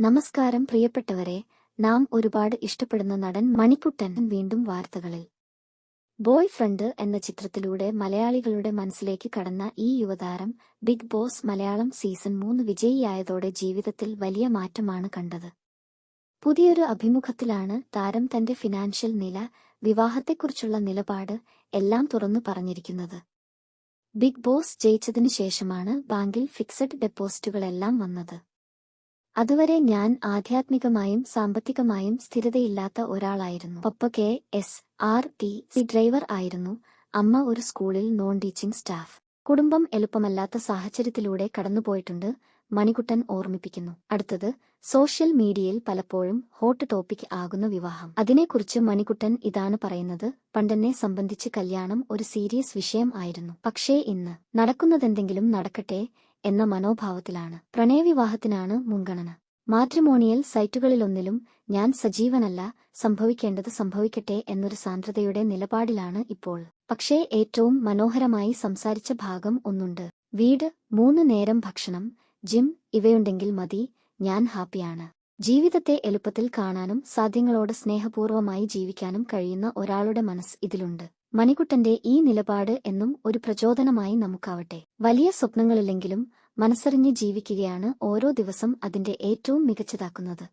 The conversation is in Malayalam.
നമസ്കാരം പ്രിയപ്പെട്ടവരെ നാം ഒരുപാട് ഇഷ്ടപ്പെടുന്ന നടൻ മണിക്കുട്ടൻ വീണ്ടും വാർത്തകളിൽ. ബോയ് ഫ്രണ്ട് എന്ന ചിത്രത്തിലൂടെ മലയാളികളുടെ മനസ്സിലേക്ക് കടന്ന ഈ യുവതാരം ബിഗ് ബോസ് മലയാളം സീസൺ മൂന്ന് വിജയിയായതോടെ ജീവിതത്തിൽ വലിയ മാറ്റമാണ് കണ്ടത്. പുതിയൊരു അഭിമുഖത്തിലാണ് താരം തന്റെ ഫിനാൻഷ്യൽ നില വിവാഹത്തെക്കുറിച്ചുള്ള നിലപാട് എല്ലാം തുറന്നു പറഞ്ഞിരിക്കുന്നത്. ബിഗ് ബോസ് ജയിച്ചതിനു ശേഷമാണ് ബാങ്കിൽ ഫിക്സഡ് ഡെപ്പോസിറ്റുകളെല്ലാം വന്നത്. അതുവരെ ഞാൻ ആധ്യാത്മികമായും സാമ്പത്തികമായും സ്ഥിരതയില്ലാത്ത ഒരാളായിരുന്നു. പപ്പ K. S. R. T. C. Driver ആയിരുന്നു. അമ്മ ഒരു സ്കൂളിൽ നോൺ ടീച്ചിംഗ് സ്റ്റാഫ്. കുടുംബം എളുപ്പമല്ലാത്ത സാഹചര്യത്തിലൂടെ കടന്നുപോയിട്ടുണ്ട് മണികുട്ടൻ ഓർമ്മിപ്പിക്കുന്നു. അടുത്തത് സോഷ്യൽ മീഡിയയിൽ പലപ്പോഴും ഹോട്ട് ടോപ്പിക് ആകുന്ന വിവാഹം. അതിനെക്കുറിച്ച് മണികുട്ടൻ ഇതാണ് പറയുന്നത് പണ്ടെന്നെ സംബന്ധിച്ച് കല്യാണം ഒരു സീരിയസ് വിഷയം ആയിരുന്നു. പക്ഷേ ഇന്ന് നടക്കുന്നതെന്തെങ്കിലും നടക്കട്ടെ എന്ന മനോഭാവത്തിലാണ്. പ്രണയവിവാഹത്തിനാണ് മുൻഗണന. മാട്രിമോണിയൽ സൈറ്റുകളിലൊന്നിലും ഞാൻ സജീവനല്ല സംഭവിക്കേണ്ടത് സംഭവിക്കട്ടെ എന്നൊരു സാന്ദ്രതയുടെ നിലപാടിലാണ് ഇപ്പോൾ. പക്ഷേ ഏറ്റവും മനോഹരമായി സംസാരിച്ച ഭാഗം ഒന്നുണ്ട്. വീട് മൂന്ന് നേരം ഭക്ഷണം ജിം ഇവയുണ്ടെങ്കിൽ മതി ഞാൻ ഹാപ്പിയാണ്. ജീവിതത്തെ എളുപ്പത്തിൽ കാണാനും സാധ്യങ്ങളോട് സ്നേഹപൂർവമായി ജീവിക്കാനും കഴിയുന്ന ഒരാളുടെ മനസ്സ് ഇതിലുണ്ട്. മണിക്കുട്ടന്റെ ഈ നിലപാട് എന്നും ഒരു പ്രചോദനമായി നമുക്കാവട്ടെ. വലിയ സ്വപ്നങ്ങളില്ലെങ്കിലും മനസ്സറിഞ്ഞ് ജീവിക്കുകയാണ് ഓരോ ദിവസം അതിന്റെ ഏറ്റവും മികച്ചതാക്കുന്നത്.